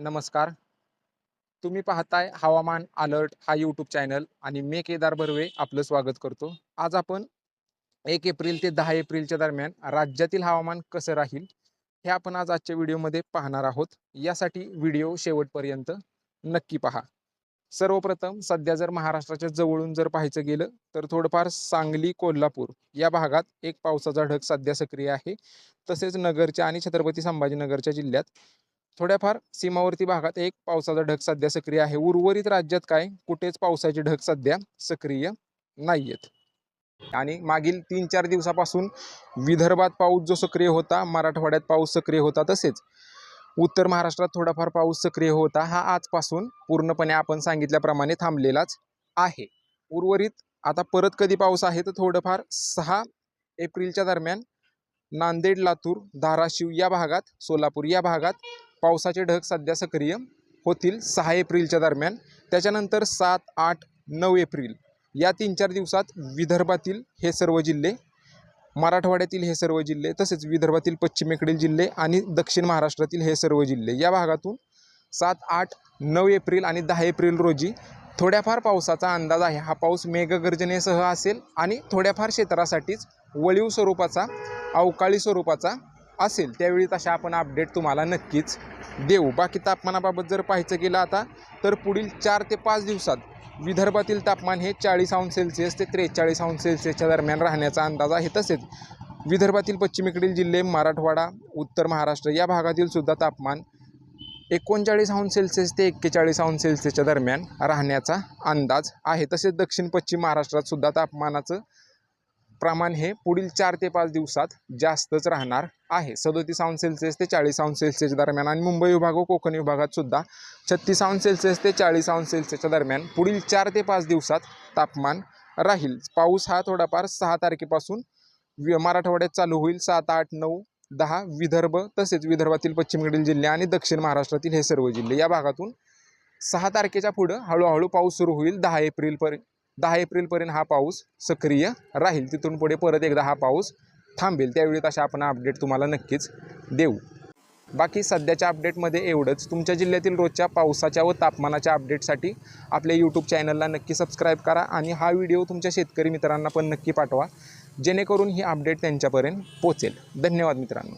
नमस्कार. तुम्ही पाहताय हवामान अलर्ट हा यूट्यूब चॅनल आणि मी केदार बर्वे आपलं स्वागत करतो. आज आपण एक एप्रिल ते दहा एप्रिलच्या दरम्यान राज्यातील हवामान कसं राहील हे आपण आज आजच्या व्हिडिओमध्ये पाहणार आहोत. यासाठी व्हिडिओ शेवटपर्यंत नक्की पहा. सर्वप्रथम सध्या जर महाराष्ट्राच्या जवळून जर पाहायचं गेलं तर थोडंफार सांगली कोल्हापूर या भागात एक पावसाचा ढग सध्या सक्रिय आहे. तसेच नगरच्या आणि छत्रपती संभाजीनगरच्या जिल्ह्यात थोड्याफार सीमावर्ती भागात एक पावसाचा ढग सध्या सक्रिय आहे. उर्वरित राज्यात काय? कुठेच पावसाचे ढग सध्या सक्रिय नाही आहेत आणि मागील तीन चार दिवसापासून विदर्भात पाऊस जो सक्रिय होता मराठवाड्यात पाऊस सक्रिय होता तसेच उत्तर महाराष्ट्रात थोडाफार पाऊस सक्रिय होता हा आजपासून पूर्णपणे आपण सांगितल्याप्रमाणे थांबलेलाच आहे. उर्वरित आता परत कधी पाऊस आहे तर थोडंफार सहा एप्रिलच्या दरम्यान नांदेड लातूर धाराशिव या भागात सोलापूर या भागात पावसाचे ढग सध्या सक्रिय होतील सहा एप्रिलच्या दरम्यान. त्याच्यानंतर सात आठ नऊ एप्रिल या तीन चार दिवसात विदर्भातील हे सर्व जिल्हे मराठवाड्यातील हे सर्व जिल्हे तसेच विदर्भातील पश्चिमेकडील जिल्हे आणि दक्षिण महाराष्ट्रातील हे सर्व जिल्हे या भागातून सात आठ नऊ एप्रिल आणि दहा एप्रिल रोजी थोड्याफार पावसाचा अंदाज आहे. हा पाऊस मेघगर्जनेसह असेल आणि थोड्याफार क्षेत्रासाठीच वळीव स्वरूपाचा अवकाळी स्वरूपाचा असेल त्यावेळी तशा आपण अपडेट तुम्हाला नक्कीच देऊ. बाकी तापमानाबाबत जर पाहायचं गेलं आता तर पुढील चार ते पाच दिवसात विदर्भातील तापमान हे चाळीस अंश सेल्सिअस ते त्रेचाळीस अंश सेल्सिअसच्या दरम्यान राहण्याचा अंदाज आहे. तसेच विदर्भातील पश्चिमेकडील जिल्हे मराठवाडा उत्तर महाराष्ट्र या भागातील सुद्धा तापमान एकोणचाळीस अंश सेल्सिअस ते एक्केचाळीस अंश सेल्सिअसच्या दरम्यान राहण्याचा अंदाज आहे. तसेच दक्षिण पश्चिम महाराष्ट्रात सुद्धा तापमानाचं प्रमाण हे पुढील चार ते पाच दिवसात जास्तच राहणार आहे. सदोतीस अंश सेल्सिअस ते चाळीस अंश सेल्सिअस दरम्यान आणि मुंबई विभाग व कोकण विभागात सुद्धा छत्तीस अंश सेल्सिअस ते चाळीस अंश सेल्सिअसच्या दरम्यान पुढील चार ते पाच दिवसात तापमान राहील. पाऊस हा थोडाफार सहा तारखेपासून मराठवाड्यात चालू होईल. सात आठ नऊ दहा विदर्भ तसेच विदर्भातील पश्चिमेकडील जिल्हे आणि दक्षिण महाराष्ट्रातील हे सर्व जिल्हे या भागातून सहा तारखेच्या पुढं हळूहळू पाऊस सुरू होईल. दहा एप्रिलपर्यंत दहा एप्रिलपर्यंत हा पाऊस सक्रिय राहील. तिथून पुढे परत एकदा हा पाऊस थांबेल. त्यावेळी तशा आपण अपडेट तुम्हाला नक्कीच देऊ. बाकी सध्याच्या अपडेटमध्ये एवढंच. तुमच्या जिल्ह्यातील रोजच्या पावसाच्या व तापमानाच्या अपडेटसाठी आपल्या यूट्यूब चॅनलला नक्की सबस्क्राईब करा आणि हा व्हिडिओ तुमच्या शेतकरी मित्रांना पण नक्की पाठवा. जेणेकरून ही अपडेट त्यांच्यापर्यंत पोचेल. धन्यवाद मित्रांनो.